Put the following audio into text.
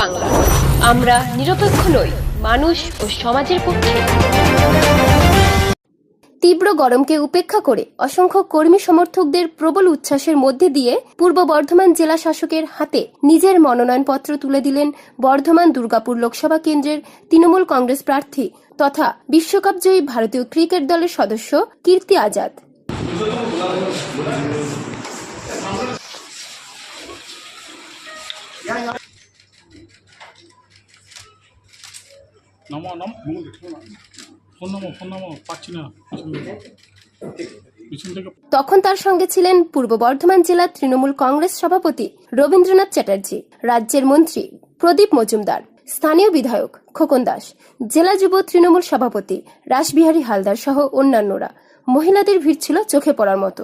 বাংলা। আমরা নিরপেক্ষ নই, মানুষ ও সমাজের পক্ষে। তীব্র গরমকে উপেক্ষা করে অসংখ্য কর্মী সমর্থকদের প্রবল উচ্ছ্বাসের মধ্যে দিয়ে পূর্ব বর্ধমান জেলা শাসকের হাতে নিজের মনোনয়নপত্র তুলে দিলেন বর্ধমান দুর্গাপুর লোকসভা কেন্দ্রের তৃণমূল কংগ্রেস প্রার্থী তথা বিশ্বকাপজয়ী ভারতীয় ক্রিকেট দলের সদস্য কীর্তি আজাদ। ফোন ফোন পাচ্ছি না। তখন তার সঙ্গে ছিলেন পূর্ব বর্ধমান জেলা তৃণমূল কংগ্রেস সভাপতি রবীন্দ্রনাথ চ্যাটার্জি, রাজ্যের মন্ত্রী প্রদীপ মজুমদার, স্থানীয় বিধায়ক খোকন দাস, জেলা যুব তৃণমূল সভাপতি রাসবিহারী হালদার সহ অন্যান্যরা। মহিলাদের ভিড় ছিল চোখে পড়ার মতো।